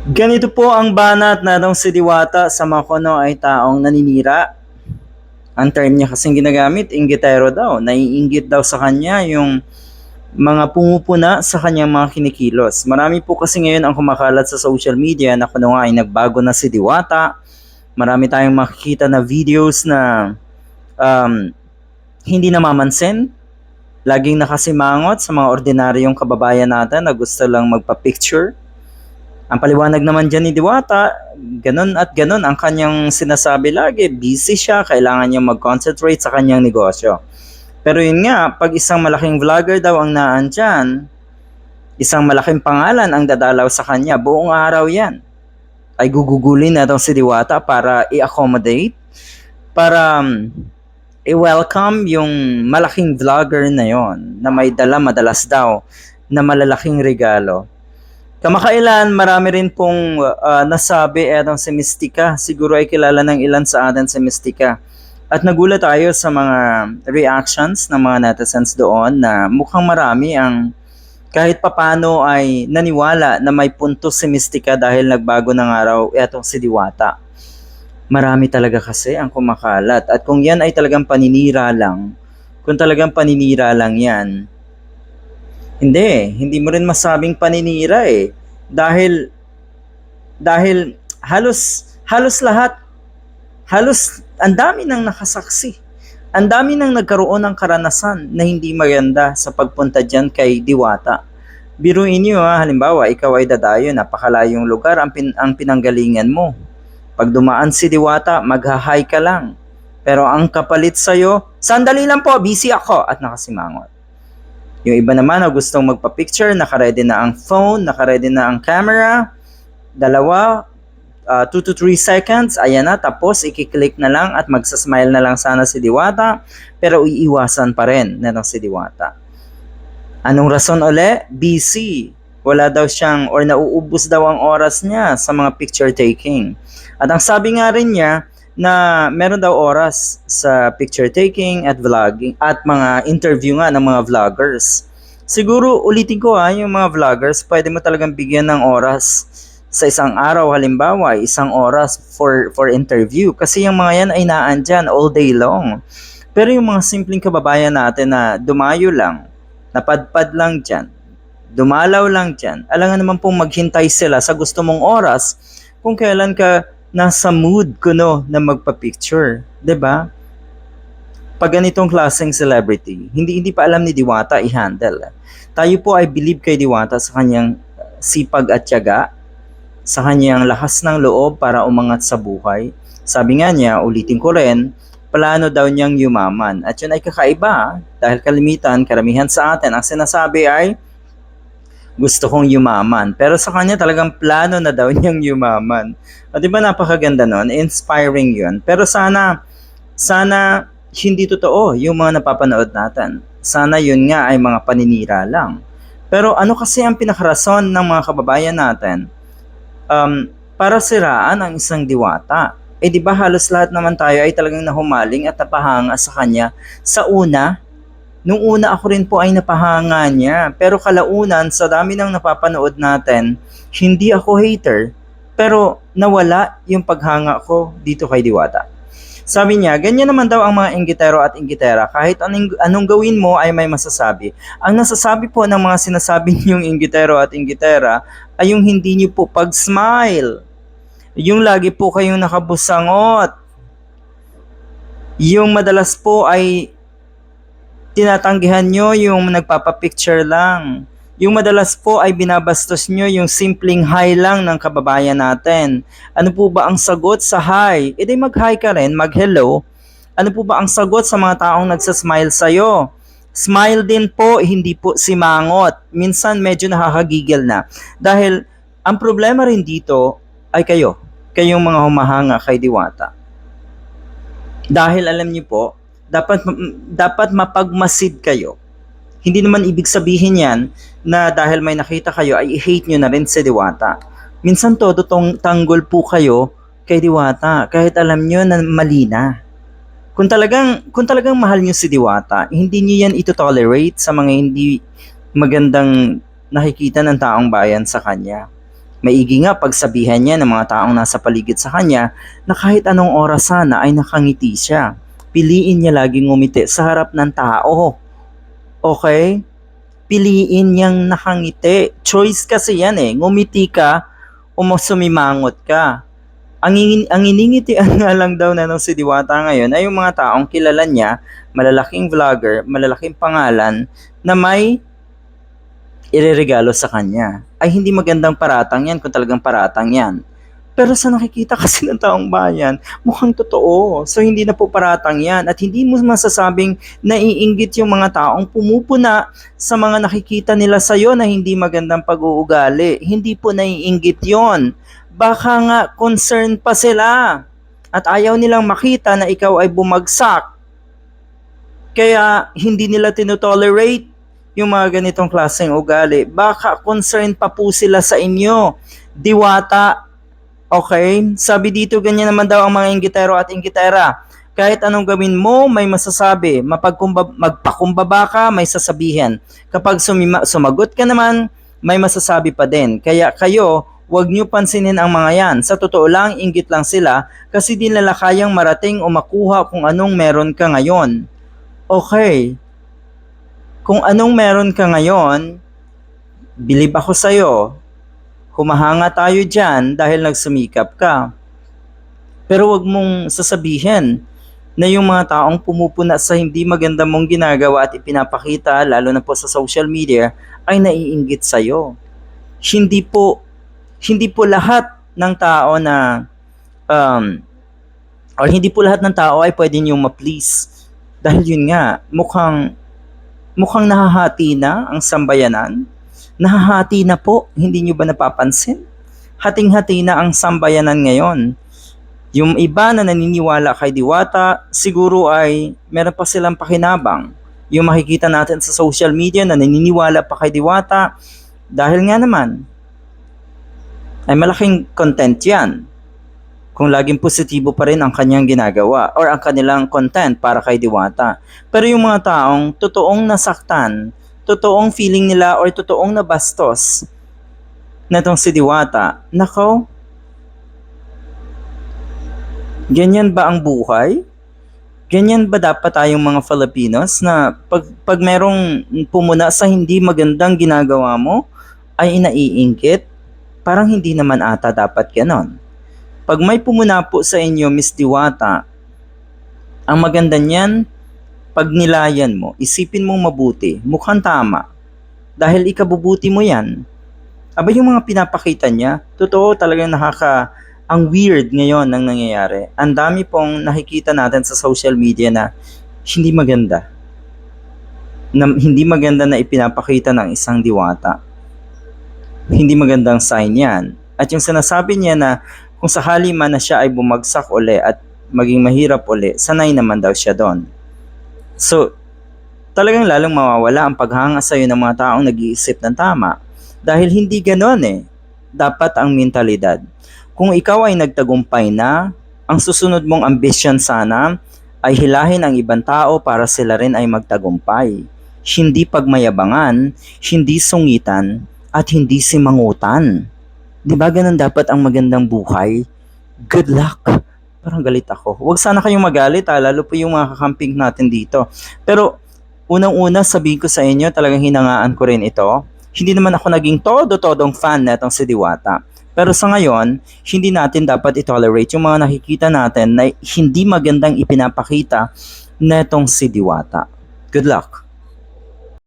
Ganito po ang banat na daw si Diwata sa mga kuno ay taong naninira. Ang term niya kasing ginagamit, inggitero daw. Naiinggit daw sa kanya yung mga pumupuna sa kanyang mga kinikilos. Marami po kasi ngayon ang kumakalat sa social media na kuno nga ay nagbago na si Diwata. Marami tayong makikita na videos na um, hindi namamansin. Laging nakasimangot sa mga ordinaryong kababayan natin na gusto lang magpa-picture. Ang paliwanag naman dyan ni Diwata, ganun at ganun ang kanyang sinasabi lagi. Busy siya, kailangan niya mag-concentrate sa kanyang negosyo. Pero yun nga, pag isang malaking vlogger daw ang naan dyan, isang malaking pangalan ang dadalaw sa kanya, buong araw yan. Ay gugugulin na si Diwata para i-accommodate, para um, i-welcome yung malaking vlogger na yon na may dala madalas daw na malalaking regalo. Kamakailan, marami rin pong uh, nasabi etong si Mystica. Siguro ay kilala ng ilan sa atin si Mystica. At nagulat tayo sa mga reactions ng mga netizens doon na mukhang marami ang kahit papano ay naniwala na may punto si Mystica dahil nagbago ng araw etong si Diwata. Marami talaga kasi ang kumakalat. At kung yan ay talagang paninira lang, kung talagang paninira lang yan, hindi, hindi mo rin masabing paninira eh. Dahil dahil halos halos lahat halos ang dami nang nakasaksi. Ang dami nang nagkaroon ng karanasan na hindi maganda sa pagpunta diyan kay Diwata. Biruin niyo ha, halimbawa ikaw ay dadayo, napakalayong lugar ang, pin, ang pinanggalingan mo. Pag dumaan si Diwata, maghahay ka lang. Pero ang kapalit sa'yo, sandali lang po, busy ako at nakasimangot. Yung iba naman na gustong magpa-picture, nakaredy na ang phone, nakaredy na ang camera. Dalawa, 2 to 3 seconds, ayan na, tapos ikiklik na lang at magsasmile na lang sana si Diwata, pero iiwasan pa rin na si Diwata. Anong rason uli? Busy. Wala daw siyang or nauubos daw ang oras niya sa mga picture taking. At ang sabi nga rin niya na meron daw oras sa picture taking at vlogging at mga interview nga ng mga vloggers. Siguro ulitin ko ha, yung mga vloggers, pwede mo talagang bigyan ng oras sa isang araw halimbawa, isang oras for for interview kasi yung mga yan ay naandyan all day long. Pero yung mga simpleng kababayan natin na dumayo lang, napadpad lang dyan, dumalaw lang dyan, alangan naman pong maghintay sila sa gusto mong oras kung kailan ka nasa mood kuno na magpa-picture, 'di ba? Pag ganitong klaseng celebrity, hindi hindi pa alam ni Diwata i-handle. Tayo po ay believe kay Diwata sa kanyang sipag at tiyaga, sa kanyang lakas ng loob para umangat sa buhay. Sabi nga niya, ulitin ko rin, plano daw niyang yumaman. At yun ay kakaiba dahil kalimitan, karamihan sa atin, ang sinasabi ay gusto kong yumaman. Pero sa kanya talagang plano na daw niyang yumaman. O di ba napakaganda nun? Inspiring yun. Pero sana, sana hindi totoo yung mga napapanood natin. Sana yun nga ay mga paninira lang. Pero ano kasi ang pinakarason ng mga kababayan natin um, para siraan ang isang diwata? Eh di ba halos lahat naman tayo ay talagang nahumaling at napahanga sa kanya sa una Nung una ako rin po ay napahanga niya. Pero kalaunan, sa dami ng napapanood natin, hindi ako hater. Pero nawala yung paghanga ko dito kay Diwata. Sabi niya, ganyan naman daw ang mga inggitero at inggitera. Kahit anong, anong gawin mo ay may masasabi. Ang nasasabi po ng mga sinasabi niyong inggitero at inggitera ay yung hindi niyo po pag-smile. Yung lagi po kayong nakabusangot. Yung madalas po ay tinatanggihan nyo yung nagpapapicture lang. Yung madalas po ay binabastos nyo yung simpleng hi lang ng kababayan natin. Ano po ba ang sagot sa hi? E di mag-hi ka rin, mag-hello. Ano po ba ang sagot sa mga taong nagsasmile sa'yo? Smile din po, hindi po simangot. Minsan medyo nakakagigil na. Dahil ang problema rin dito ay kayo. Kayong mga humahanga kay Diwata. Dahil alam niyo po, dapat dapat mapagmasid kayo. Hindi naman ibig sabihin yan na dahil may nakita kayo ay i-hate nyo na rin si Diwata. Minsan todo tong tanggol po kayo kay Diwata kahit alam nyo na mali na. Kung talagang, kung talagang mahal nyo si Diwata, hindi nyo yan ito-tolerate sa mga hindi magandang nakikita ng taong bayan sa kanya. Maigi nga pagsabihan niya ng mga taong nasa paligid sa kanya na kahit anong oras sana ay nakangiti siya. Piliin niya laging ngumiti sa harap ng tao. Okay? Piliin niyang nakangiti. Choice kasi yan eh. Ngumiti ka o sumimangot ka. Ang, ingin, ang iningitian nga lang daw na nung si Diwata ngayon ay yung mga taong kilala niya, malalaking vlogger, malalaking pangalan, na may ireregalo sa kanya. Ay hindi magandang paratang yan kung talagang paratang yan. Pero sa nakikita kasi ng taong bayan, mukhang totoo. So hindi na po paratang yan. At hindi mo masasabing naiinggit yung mga taong pumupuna sa mga nakikita nila sa'yo na hindi magandang pag-uugali. Hindi po naiinggit yon. Baka nga concerned pa sila. At ayaw nilang makita na ikaw ay bumagsak. Kaya hindi nila tinotolerate yung mga ganitong klaseng ugali. Baka concerned pa po sila sa inyo. Diwata, Okay? Sabi dito, ganyan naman daw ang mga inggitero at inggitera. Kahit anong gawin mo, may masasabi. Mapagkumba, magpakumbaba ka, may sasabihin. Kapag sumima, sumagot ka naman, may masasabi pa din. Kaya kayo, huwag nyo pansinin ang mga yan. Sa totoo lang, inggit lang sila kasi di nila kayang marating o makuha kung anong meron ka ngayon. Okay. Kung anong meron ka ngayon, bilib ako sa'yo, humahanga tayo dyan dahil nagsumikap ka. Pero wag mong sasabihin na yung mga taong pumupuna sa hindi maganda mong ginagawa at ipinapakita, lalo na po sa social media, ay naiinggit sa'yo. Hindi po, hindi po lahat ng tao na, um, or hindi po lahat ng tao ay pwede niyong ma-please. Dahil yun nga, mukhang, mukhang nahahati na ang sambayanan Nahahati na po, hindi nyo ba napapansin? Hating-hati na ang sambayanan ngayon. Yung iba na naniniwala kay Diwata, siguro ay meron pa silang pakinabang. Yung makikita natin sa social media na naniniwala pa kay Diwata, dahil nga naman, ay malaking content yan. Kung laging positibo pa rin ang kanyang ginagawa or ang kanilang content para kay Diwata. Pero yung mga taong totoong nasaktan totoong feeling nila or totoong nabastos na tong si Diwata, nako, ganyan ba ang buhay? Ganyan ba dapat tayong mga Filipinos na pag, pag merong pumuna sa hindi magandang ginagawa mo, ay inaiingkit? Parang hindi naman ata dapat ganon. Pag may pumuna po sa inyo, Miss Diwata, ang maganda niyan, pag nilayan mo, isipin mong mabuti, mukhang tama. Dahil ikabubuti mo yan. Aba yung mga pinapakita niya, totoo talagang nakaka, ang weird ngayon ng nangyayari. Ang dami pong nakikita natin sa social media na hindi maganda. Na, hindi maganda na ipinapakita ng isang diwata. Hindi magandang sign yan. At yung sinasabi niya na kung sakali man na siya ay bumagsak uli at maging mahirap uli, sanay naman daw siya doon. So, talagang lalong mawawala ang paghanga sa'yo ng mga taong nag-iisip ng tama. Dahil hindi ganon eh. Dapat ang mentalidad. Kung ikaw ay nagtagumpay na, ang susunod mong ambisyon sana ay hilahin ang ibang tao para sila rin ay magtagumpay. Hindi pagmayabangan, hindi sungitan, at hindi simangutan. Di ba ganun dapat ang magandang buhay? Good luck! Parang galit ako. Huwag sana kayong magalit ha, lalo po yung mga kakamping natin dito. Pero unang-una sabihin ko sa inyo, talagang hinangaan ko rin ito. Hindi naman ako naging todo-todong fan na itong si Diwata. Pero sa ngayon, hindi natin dapat i-tolerate yung mga nakikita natin na hindi magandang ipinapakita na si Diwata. Good luck!